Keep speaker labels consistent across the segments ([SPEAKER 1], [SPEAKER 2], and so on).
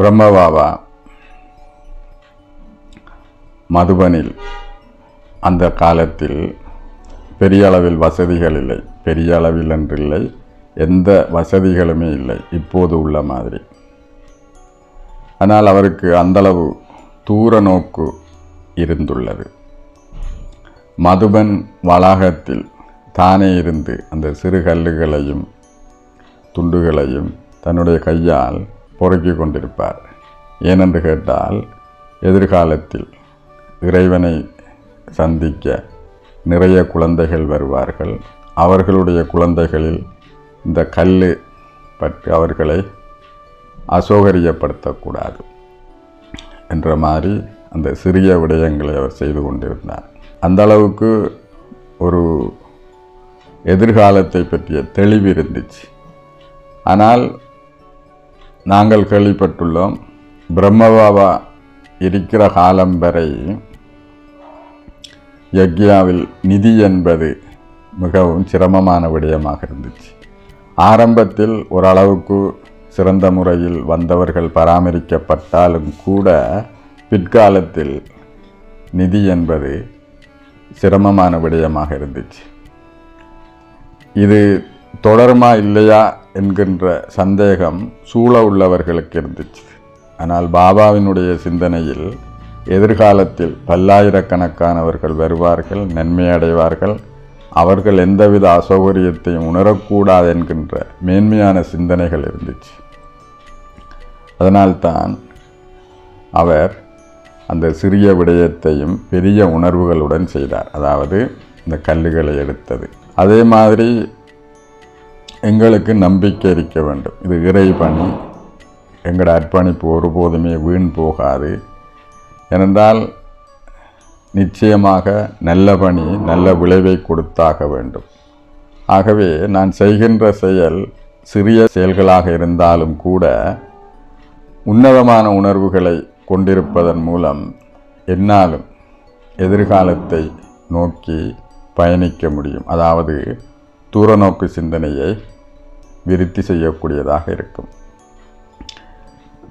[SPEAKER 1] பிரம்மபாபா மதுபனில் அந்த காலத்தில் பெரிய அளவில் வசதிகள் இல்லை. பெரிய அளவில் என்றில்லை எந்த வசதிகளுமே இல்லை. இப்போது உள்ள மாதிரி. ஆனால் அவருக்கு அந்தளவு தூர நோக்கு இருந்துள்ளது. மதுபன் வளாகத்தில் தானே இருந்து அந்த சிறு கல்லுகளையும் துண்டுகளையும் தன்னுடைய கையால் பொறுக்கி கொண்டிருப்பார். ஏனென்று கேட்டால் எதிர்காலத்தில் இறைவனை சந்திக்க நிறைய குழந்தைகள் வருவார்கள். அவர்களுடைய குழந்தைகளில் இந்த கல் பற்றி அவர்களை அசௌகரியப்படுத்தக்கூடாது என்ற மாதிரி அந்த சிறிய விடயங்களை அவர் செய்து கொண்டிருந்தார். அந்த அளவுக்கு ஒரு எதிர்காலத்தை பற்றிய தெளிவு இருந்துச்சு. ஆனால் நாங்கள் கேள்விப்பட்டுள்ளோம் பிரம்மபாபா இருக்கிற காலம் வரை யக்யாவில் நிதி என்பது மிகவும் சிரமமான விடயமாக இருந்துச்சு. ஆரம்பத்தில் ஓரளவுக்கு சிறந்த முறையில் வந்தவர்கள் பராமரிக்கப்பட்டாலும் கூட பிற்காலத்தில் நிதி என்பது சிரமமான விடயமாக இருந்துச்சு. இது தொடருமா இல்லையா என்கின்ற சந்தேகம் சூழ உள்ளவர்களுக்கு இருந்துச்சு. ஆனால் பாபாவினுடைய சிந்தனையில் எதிர்காலத்தில் பல்லாயிரக்கணக்கானவர்கள் வருவார்கள் நன்மை அடைவார்கள் அவர்கள் எந்தவித அசௌகரியத்தையும் உணரக்கூடாது என்கின்ற மேன்மையான சிந்தனைகள் இருந்துச்சு. அதனால்தான் அவர் அந்த சிறிய விடயத்தையும் பெரிய உணர்வுகளுடன் செய்தார். அதாவது இந்த கல்லுகளை எடுத்தது. அதே மாதிரி எங்களுக்கு நம்பிக்கை இருக்க வேண்டும். இது இறை பணி எங்களோட அர்ப்பணிப்பு ஒருபோதுமே வீண் போகாது. ஏனென்றால் நிச்சயமாக நல்ல பணி நல்ல விளைவை கொடுத்தாக வேண்டும். ஆகவே நான் செய்கின்ற செயல் சிறிய செயல்களாக இருந்தாலும் கூட உன்னதமான உணர்வுகளை கொண்டிருப்பதன் மூலம் என்னாலும் எதிர்காலத்தை நோக்கி பயணிக்க முடியும். அதாவது தூரநோக்கு சிந்தனையை விருத்தி செய்யக்கூடியதாக இருக்கும்.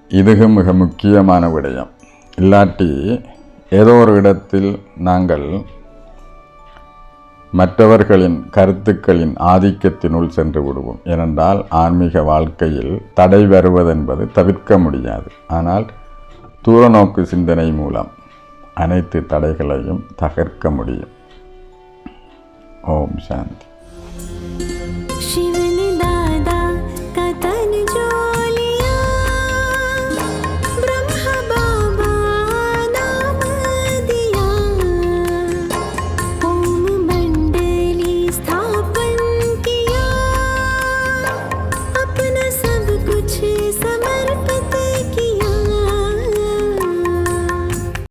[SPEAKER 1] இதுக மிக முக்கியமான விடயம். இல்லாட்டி ஏதோ ஒரு இடத்தில் நாங்கள் மற்றவர்களின் கருத்துக்களின் ஆதிக்கத்தினுள் சென்று விடுவோம். ஏனென்றால் ஆன்மீக வாழ்க்கையில் தடை வருவதென்பது தவிர்க்க முடியாது. ஆனால் தூரநோக்கு சிந்தனை மூலம் அனைத்து தடைகளையும் தகர்க்க முடியும். ஓம் சாந்தி.